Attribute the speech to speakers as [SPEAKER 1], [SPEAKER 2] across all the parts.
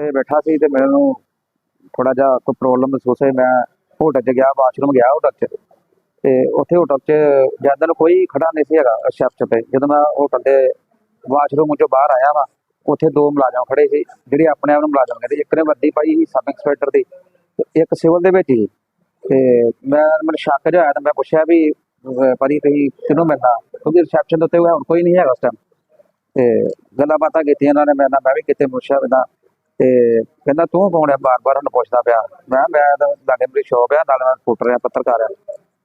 [SPEAKER 1] ਤੇ ਬੈਠਾ ਸੀ ਤੇ ਮੈਨੂੰ ਥੋੜਾ ਜਿਹਾ ਕੋਈ ਪ੍ਰੋਬਲਮ ਮਹਿਸੂਸ ਹੋਈ, ਮੈਂ ਹੋਟਲ 'ਚ ਗਿਆ ਵਾਸ਼ਰੂਮ ਗਿਆ ਹੋਟਲ 'ਚ। ਤੇ ਉੱਥੇ ਹੋਟਲ 'ਚ ਜਾਂਦਾ ਨੂੰ ਕੋਈ ਖੜਾ ਨਹੀਂ ਸੀ ਹੈਗਾ ਰਿਸੈਪਸ਼ਨ ਤੇ। ਜਦੋਂ ਮੈਂ ਹੋਟਲ ਦੇ ਵਾਸ਼ਰੂਮ 'ਚੋਂ ਬਾਹਰ ਆਇਆ ਵਾ, ਉੱਥੇ ਦੋ ਮੁਲਾਜ਼ਮ ਖੜੇ ਸੀ, ਜਿਹੜੇ ਆਪਣੇ ਆਪ ਨੂੰ ਮੁਲਾਜ਼ਮ ਕਹਿੰਦੇ ਇੱਕ ਨੇ ਵਰਦੀ ਪਾਈ ਸੀ ਸਬ ਇੰਸਪੈਕਟਰ ਦੀ ਇੱਕ ਸਿਵਲ ਦੇ ਵਿੱਚ ਹੀ ਤੇ ਮੈਂ, ਮੈਨੂੰ ਸ਼ੱਕ ਜਿਹਾ ਆਇਆ ਤੇ ਮੈਂ ਪੁੱਛਿਆ ਵੀ, ਅਹ, ਭਾਜੀ ਤੁਸੀਂ ਕਿਹਨੂੰ ਮਿਲਣਾ? ਕਿਉਂਕਿ ਰਿਸੈਪਸ਼ਨ ਦੇ ਉੱਤੇ ਹੁਣ ਕੋਈ ਨਹੀਂ ਹੈਗਾ ਉਸ ਟਾਈਮ ਤੇ ਗੱਲਾਂ ਬਾਤਾਂ ਕੀਤੀਆਂ ਇਹਨਾਂ ਨੇ ਮੇਰੇ ਨਾਲ ਮੈਂ ਵੀ ਕਿਤੇ ਪੁੱਛਿਆ ਬਿਨਾਂ ਤੇ ਕਹਿੰਦਾ ਤੂੰ ਕੌਣ ਹੈ ਬਾਰ-ਬਾਰ ਉਹਨੂੰ ਪੁੱਛਦਾ ਪਿਆ। ਮੈਂ ਮੈਂ ਤਾਂ ਲਾਗੇ ਮੇਰੀ ਸ਼ੌਪ ਆ, ਨਾਲ ਮੈਂ ਰਿਪੋਰਟਰ ਆ, ਪੱਤਰਕਾਰ ਆ।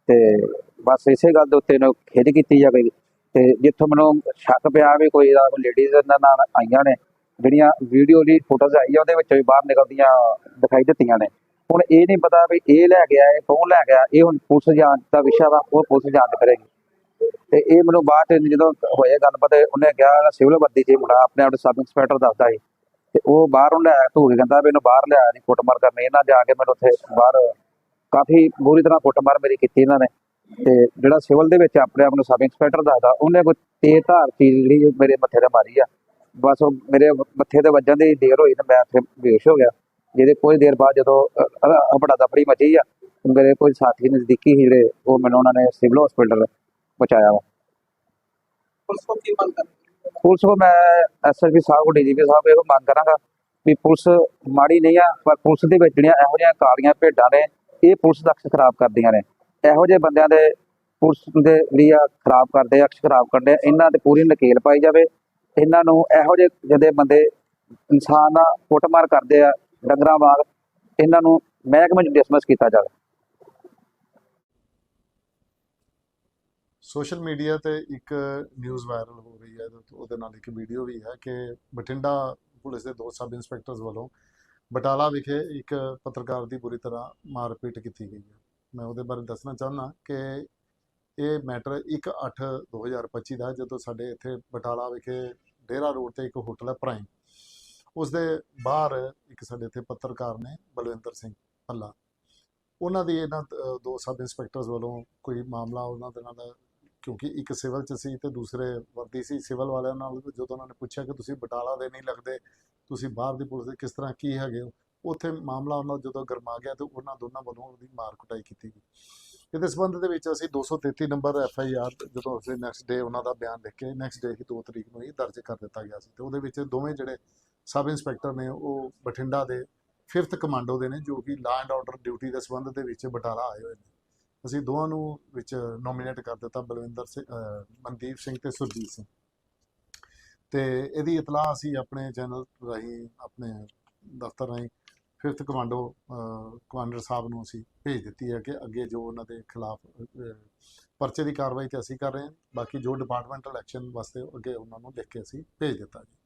[SPEAKER 1] ਤੇ ਬਸ ਇਸੇ ਗੱਲ ਦੇ ਉੱਤੇ ਇਹਨੂੰ ਖਿੱਚ ਕੀਤੀ ਜਾਵੇ। ਤੇ ਜਿੱਥੋਂ ਮੈਨੂੰ ਸ਼ੱਕ ਪਿਆ ਵੀ ਕੋਈ ਦਾ ਲੇਡੀਜ਼ ਇਹਨਾਂ ਨਾਲ ਆਈਆਂ ਨੇ, ਜਿਹੜੀਆਂ ਵੀਡੀਓ ਦੀ ਫੋਟੋਜ਼ ਆਈ ਆ, ਉਹਦੇ ਵਿੱਚੋਂ ਵੀ ਬਾਹਰ ਨਿਕਲਦੀਆਂ, ਦਿਖਾਈ ਦਿੱਤੀਆਂ ਨੇ। ਹੁਣ ਇਹ ਨਹੀਂ ਪਤਾ ਵੀ ਇਹ ਲੈ ਗਿਆ ਇਹ ਕੌਣ ਲੈ ਗਿਆ ਇਹ ਹੁਣ ਪੁਲਿਸ ਜਾਂਚ ਦਾ ਵਿਸ਼ਾ ਵਾ, ਉਹ ਪੁਲਿਸ ਜਾਂਚ ਕਰੇਗੀ। ਤੇ ਇਹ ਮੈਨੂੰ ਬਾਅਦ ਚ ਜਦੋਂ ਹੋਏ ਗੱਲਬਾਤ, ਉਹਨੇ ਕਿਹਾ, ਸਿਵਲ ਵਰਦੀ ਚ ਹੀ ਮੁੰਡਾ ਆਪਣੇ ਆਪ ਨੂੰ ਸਬ ਇੰਸਪੈਕਟਰ ਦੱਸਦਾ ਸੀ। ਤੇ ਉਹ ਬਾਹਰ ਲੈ ਧੂ ਕੇ ਕਹਿੰਦਾ ਵੀ ਇਹਨੂੰ ਬਾਹਰ ਲਿਆ ਨਹੀਂ ਕੁੱਟਮਾਰ ਕਰਨੀ। ਇਹਨਾਂ ਜਾ ਕੇ ਮੈਨੂੰ ਉੱਥੇ ਬਾਹਰ ਕਾਫੀ ਬੁਰੀ ਤਰ੍ਹਾਂ ਕੁੱਟਮਾਰ ਮੇਰੀ ਕੀਤੀ ਇਹਨਾਂ ਨੇ। ਤੇ ਜਿਹੜਾ ਸਿਵਲ ਦੇ ਵਿੱਚ ਆਪਣੇ ਆਪ ਨੂੰ ਸਬ ਇੰਸਪੈਕਟਰ ਦੱਸਦਾ, ਉਹਨੇ ਕੋਈ ਤੇਜ਼ ਧਾਰ ਚੀਜ਼ ਜਿਹੜੀ ਮੇਰੇ ਮੱਥੇ ਤੇ ਮਾਰੀ ਆ। ਬਸ ਉਹ ਮੇਰੇ ਮੱਥੇ ਤੇ ਵੱਜਣ ਦੀ ਦੇਰ ਹੋਈ ਤੇ ਮੈਂ ਉੱਥੇ ਬੇਹੋਸ਼ ਹੋ ਗਿਆ। ਜਿਹਦੇ ਕੁਝ ਦੇਰ ਬਾਅਦ ਜਦੋਂ ਆਪਣਾ ਦਫੜੀ ਮਚੀ ਆ ਮੇਰੇ ਕੋਈ ਸਾਥੀ ਨਜ਼ਦੀਕੀ ਸੀ ਜਿਹੜੇ, ਉਹ ਮੈਨੂੰ ਉਹਨਾਂ ਨੇ ਸਿਵਲ ਹਸਪੀਟਲ ਪਹੁੰਚਾਇਆ ਵਾ।
[SPEAKER 2] ਪੁਲਿਸ ਕੋ ਕੀ ਮੰਗ ਕਰ
[SPEAKER 1] ਪੁਲਿਸ ਕੋ ਮੈਂ ਐਸਐਸਪੀ ਸਾਹਿਬ ਕੋ ਡੀਜੀਪੀ ਸਾਹਿਬ ਇਹੋ ਮੰਗ ਕਰਾਂਗਾ ਵੀ ਪੁਲਿਸ ਮਾੜੀ ਨਹੀਂ ਆ, ਪਰ ਪੁਲਿਸ ਦੇ ਵਿੱਚ ਜਿਹੜੀਆਂ ਇਹੋ ਜਿਹੀਆਂ ਕਾਲੀਆਂ ਭੇਡਾਂ ਨੇ, ਇਹ ਪੁਲਿਸ ਦਾ ਅਕਸ ਖਰਾਬ ਕਰਦੀਆਂ ਨੇ। ਇਹੋ ਜਿਹੇ ਬੰਦਿਆਂ ਦੇ ਪੁਲਿਸ ਦੇ ਲਈ ਆ ਖਰਾਬ ਕਰਦੇ ਆ, ਅਕਸ ਖਰਾਬ ਕਰਦੇ ਆ, ਇਹਨਾਂ ਤੇ ਪੂਰੀ ਨਕੇਲ ਪਾਈ ਜਾਵੇ। ਇਹਨਾਂ ਨੂੰ ਇਹੋ ਜਿਹੇ ਜਿਹਦੇ ਬੰਦੇ ਇਨਸਾਨ ਦਾ ਕੁੱਟਮਾਰ ਕਰਦੇ ਆ, ਡੰਗਰਾਂ ਵਾਂਗ, ਇਹਨਾਂ ਨੂੰ ਮਹਿਕਮੇ ਚ ਡਿਸਮਿਸ ਕੀਤਾ ਜਾਵੇ।
[SPEAKER 3] ਸੋਸ਼ਲ ਮੀਡੀਆ ਤੇ ਇੱਕ ਨਿਊਜ਼ ਵਾਇਰਲ ਹੋ ਰਹੀ ਹੈ ਉਹਦੇ ਨਾਲ ਇੱਕ ਵੀਡੀਓ ਵੀ ਹੈ ਕਿ ਬਠਿੰਡਾ ਪੁਲਿਸ ਦੇ ਦੋ ਸਬ ਇੰਸਪੈਕਟਰਸ ਵੱਲੋਂ ਬਟਾਲਾ ਵਿਖੇ ਇੱਕ ਪੱਤਰਕਾਰ ਦੀ ਬੁਰੀ ਤਰ੍ਹਾਂ ਮਾਰਪੀਟ ਕੀਤੀ ਗਈ ਹੈ। ਮੈਂ ਉਹਦੇ ਬਾਰੇ ਦੱਸਣਾ ਚਾਹੁੰਦਾ ਕਿ ਇਹ ਮੈਟਰ 1/8/2025 ਦਾ ਜਦੋਂ ਸਾਡੇ ਇੱਥੇ ਬਟਾਲਾ ਵਿਖੇ ਡੇਰਾ ਰੋਡ ਤੇ ਇੱਕ ਹੋਟਲ ਹੈ ਪ੍ਰਾਈਮ। ਉਸ ਦੇ ਬਾਹਰ ਇੱਕ ਸਾਡੇ ਇੱਥੇ ਪੱਤਰਕਾਰ ਨੇ ਬਲਵਿੰਦਰ ਸਿੰਘ ਭੱਲਾ। ਉਹਨਾਂ ਦੀ ਇਹਨਾਂ ਦੋ ਸਬ ਇੰਸਪੈਕਟਰਸ ਵੱਲੋਂ ਕੋਈ ਮਾਮਲਾ ਉਹਨਾਂ ਦੇ ਨਾਲ ਕਿਉਂਕਿ ਇੱਕ ਸਿਵਲ ਚ ਸੀ ਤੇ ਦੂਸਰੇ ਵਰਦੀ ਸੀ, ਸਿਵਲ ਵਾਲਿਆਂ ਨਾਲ ਜਦੋਂ ਉਹਨਾਂ ਨੇ ਪੁੱਛਿਆ ਕਿ ਤੁਸੀਂ ਬਟਾਲਾ ਦੇ ਨਹੀਂ ਲੱਗਦੇ, ਤੁਸੀਂ ਬਾਹਰ ਦੀ ਪੁਲਿਸ ਦੇ ਕਿਸ ਤਰ੍ਹਾਂ ਕੀ ਹੈਗੇ ਹੋ? ਉੱਥੇ ਮਾਮਲਾ ਉਹਨਾਂ ਜਦੋਂ ਗਰਮਾ ਗਿਆ ਤੇ ਉਹਨਾਂ ਦੋਨਾਂ ਵੱਲੋਂ ਉਹਦੀ ਮਾਰ ਕੁਟਾਈ ਕੀਤੀ ਗਈ। ਇਹਦੇ ਸੰਬੰਧ ਦੇ ਵਿੱਚ ਅਸੀਂ 233 ਨੰਬਰ ਐਫ ਆਈ ਆਰ ਜਦੋਂ ਅਸੀਂ ਨੈਕਸਟ ਡੇ ਉਹਨਾਂ ਦਾ ਬਿਆਨ ਲਿਖ ਕੇ ਨੈਕਸਟ ਡੇ ਹੀ 2 ਤਰੀਕ ਨੂੰ ਹੀ ਦਰਜ ਕਰ ਦਿੱਤਾ ਗਿਆ ਸੀ ਤੇ ਉਹਦੇ ਵਿੱਚ ਦੋਵੇਂ ਜਿਹੜੇ ਸਬ ਇੰਸਪੈਕਟਰ ਨੇ ਉਹ ਬਠਿੰਡਾ ਦੇ 5th ਕਮਾਂਡੋ ਦੇ ਨੇ ਜੋ ਕਿ ਲਾ ਐਂਡ ਆਰਡਰ ਡਿਊਟੀ ਦੇ ਸੰਬੰਧ ਦੇ ਵਿੱਚ ਬਟਾਲਾ ਆਏ ਹੋਏ ਨੇ। ਅਸੀਂ ਦੋਵਾਂ ਨੂੰ ਵਿੱਚ ਨੋਮੀਨੇਟ ਕਰ ਦਿੱਤਾ ਬਲਵਿੰਦਰ ਸਿੰਘ ਮਨਦੀਪ ਸਿੰਘ ਤੇ ਸੁਰਜੀਤ ਸਿੰਘ। ਤੇ ਇਹਦੀ ਇਤਲਾਹ ਅਸੀਂ ਆਪਣੇ ਚੈਨਲ ਰਾਹੀਂ, ਆਪਣੇ ਦਫ਼ਤਰ ਰਾਹੀਂ 5th ਕਮਾਂਡੋ ਕਮਾਂਡਰ ਸਾਹਿਬ ਨੂੰ ਅਸੀਂ ਭੇਜ ਦਿੱਤੀ ਹੈ ਕਿ ਅੱਗੇ ਜੋ ਉਹਨਾਂ ਦੇ ਖਿਲਾਫ ਪਰਚੇ ਦੀ ਕਾਰਵਾਈ ਤੇ ਅਸੀਂ ਕਰ ਰਹੇ ਹਾਂ। ਬਾਕੀ ਜੋ ਡਿਪਾਰਟਮੈਂਟਲ ਐਕਸ਼ਨ ਵਾਸਤੇ ਅੱਗੇ ਉਹਨਾਂ ਨੂੰ ਲਿਖ ਕੇ ਅਸੀਂ ਭੇਜ ਦਿੱਤਾ ਜੀ।